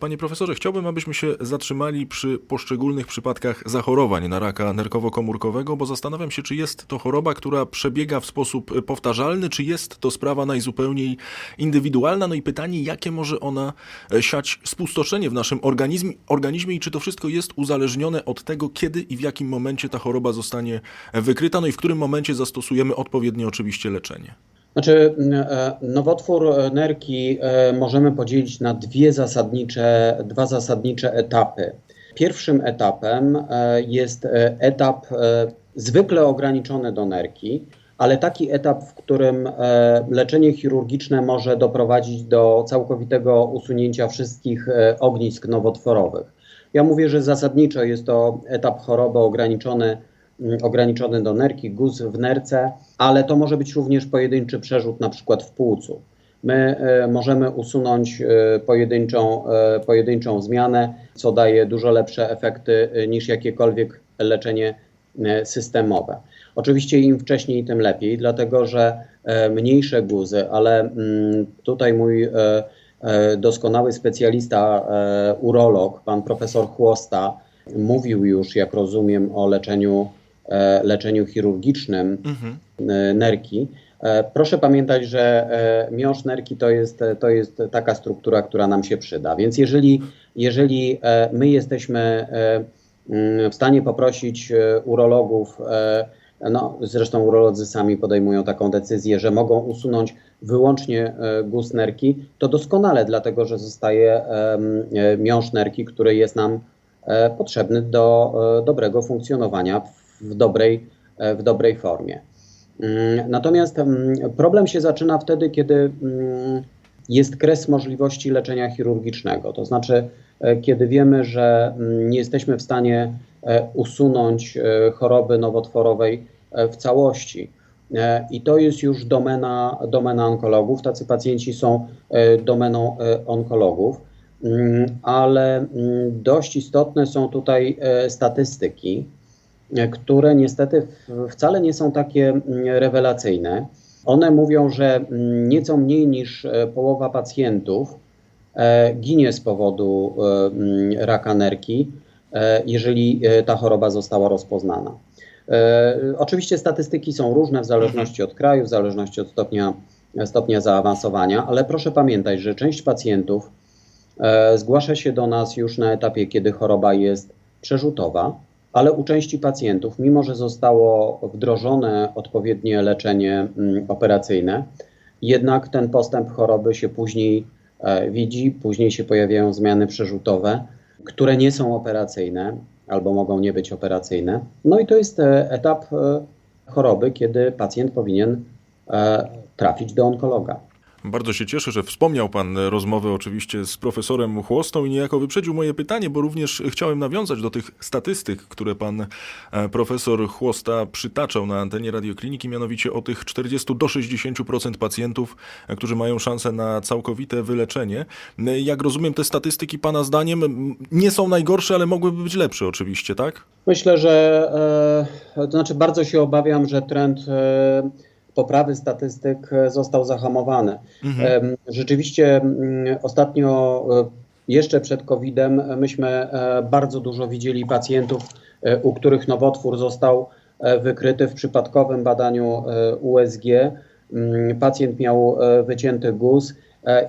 Panie profesorze, chciałbym, abyśmy się zatrzymali przy poszczególnych przypadkach zachorowań na raka nerkowo-komórkowego, bo zastanawiam się, czy jest to choroba, która przebiega w sposób powtarzalny, czy jest to sprawa najzupełniej indywidualna. No i pytanie, jakie może ona e, siać spustoszenie w naszym organizmie, organizmie i czy to wszystko jest uzależnione od tego, kiedy i w jakim momencie ta choroba zostanie wykryta, no i w którym momencie zastosujemy odpowiednie oczywiście leczenie. Znaczy, e, nowotwór nerki e, możemy podzielić na dwie zasadnicze, dwa zasadnicze etapy. Pierwszym etapem e, jest etap zwykle ograniczony do nerki, ale taki etap, w którym leczenie chirurgiczne może doprowadzić do całkowitego usunięcia wszystkich ognisk nowotworowych. Ja mówię, że zasadniczo jest to etap choroby ograniczony Mm, ograniczony do nerki, guz w nerce, ale to może być również pojedynczy przerzut na przykład w płucu. My e, możemy usunąć e, pojedynczą, e, pojedynczą zmianę, co daje dużo lepsze efekty niż jakiekolwiek leczenie systemowe. Oczywiście im wcześniej, tym lepiej, dlatego że mniejsze guzy, ale mm, tutaj mój doskonały specjalista, urolog, pan profesor Chłosta, mówił już, jak rozumiem, o leczeniu leczeniu chirurgicznym mhm. E, nerki. E, proszę pamiętać, że miąższ nerki to jest, to jest taka struktura, która nam się przyda. Więc jeżeli, jeżeli my jesteśmy mm, w stanie poprosić urologów, no, zresztą urolodzy sami podejmują taką decyzję, że mogą usunąć wyłącznie guz nerki, to doskonale, dlatego że zostaje miąższ nerki, który jest nam potrzebny do dobrego funkcjonowania w dobrej, e, w dobrej formie. Mm, natomiast mm, problem się zaczyna wtedy, kiedy mm, jest kres możliwości leczenia chirurgicznego. To znaczy, e, kiedy wiemy, że nie jesteśmy w stanie e, usunąć choroby nowotworowej w całości. I to jest już domena, domena onkologów. Tacy pacjenci są domeną onkologów, ale dość istotne są tutaj statystyki które niestety wcale nie są takie mm, rewelacyjne. One mówią, że mm, nieco mniej niż e, połowa pacjentów e, ginie z powodu e, mm, raka nerki, jeżeli ta choroba została rozpoznana. Oczywiście statystyki są różne w zależności od kraju, w zależności od stopnia, stopnia zaawansowania, ale proszę pamiętać, że część pacjentów zgłasza się do nas już na etapie, kiedy choroba jest przerzutowa ale u części pacjentów, mimo że zostało wdrożone odpowiednie leczenie mm, operacyjne, jednak ten postęp choroby się później e, widzi, później się pojawiają zmiany przerzutowe, które nie są operacyjne albo mogą nie być operacyjne. No i to jest e, etap e, choroby, kiedy pacjent powinien trafić do onkologa. Bardzo się cieszę, że wspomniał Pan rozmowę oczywiście z profesorem Chłostą i niejako wyprzedził moje pytanie, bo również chciałem nawiązać do tych statystyk, które Pan e, profesor Chłosta przytaczał na antenie radiokliniki, mianowicie o tych 40 do 60% pacjentów, e, którzy mają szansę na całkowite wyleczenie. E, jak rozumiem, te statystyki Pana zdaniem nie są najgorsze, ale mogłyby być lepsze oczywiście, tak? Myślę, że to znaczy bardzo się obawiam, że trend poprawy statystyk e, został zahamowany. Mhm. Rzeczywiście mm, ostatnio, e, jeszcze przed COVID-em, myśmy e, bardzo dużo widzieli pacjentów, u których nowotwór został wykryty w przypadkowym badaniu USG. Mm, pacjent miał wycięty guz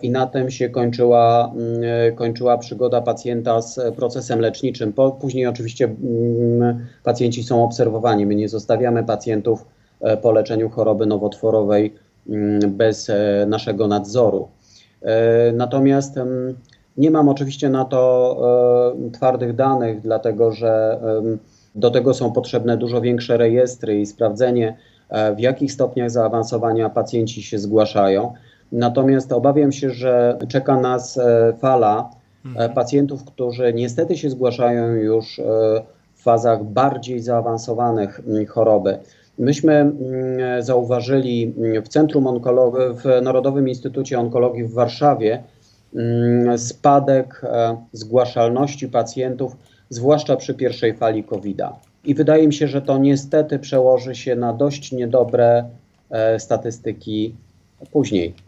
i na tym się kończyła, mm, kończyła przygoda pacjenta z procesem leczniczym. Później oczywiście pacjenci są obserwowani. My nie zostawiamy pacjentów po leczeniu choroby nowotworowej mm, bez e, naszego nadzoru. E, natomiast nie mam oczywiście na to twardych danych, dlatego że do tego są potrzebne dużo większe rejestry i sprawdzenie, w jakich stopniach zaawansowania pacjenci się zgłaszają. Natomiast obawiam się, że czeka nas fala mhm. pacjentów, którzy niestety się zgłaszają już w fazach bardziej zaawansowanych choroby. Myśmy mm, zauważyli mm, w Centrum Onkologii, w Narodowym Instytucie Onkologii w Warszawie mm, spadek e, zgłaszalności pacjentów, zwłaszcza przy pierwszej fali COVID-a. I wydaje mi się, że to niestety przełoży się na dość niedobre e, statystyki później.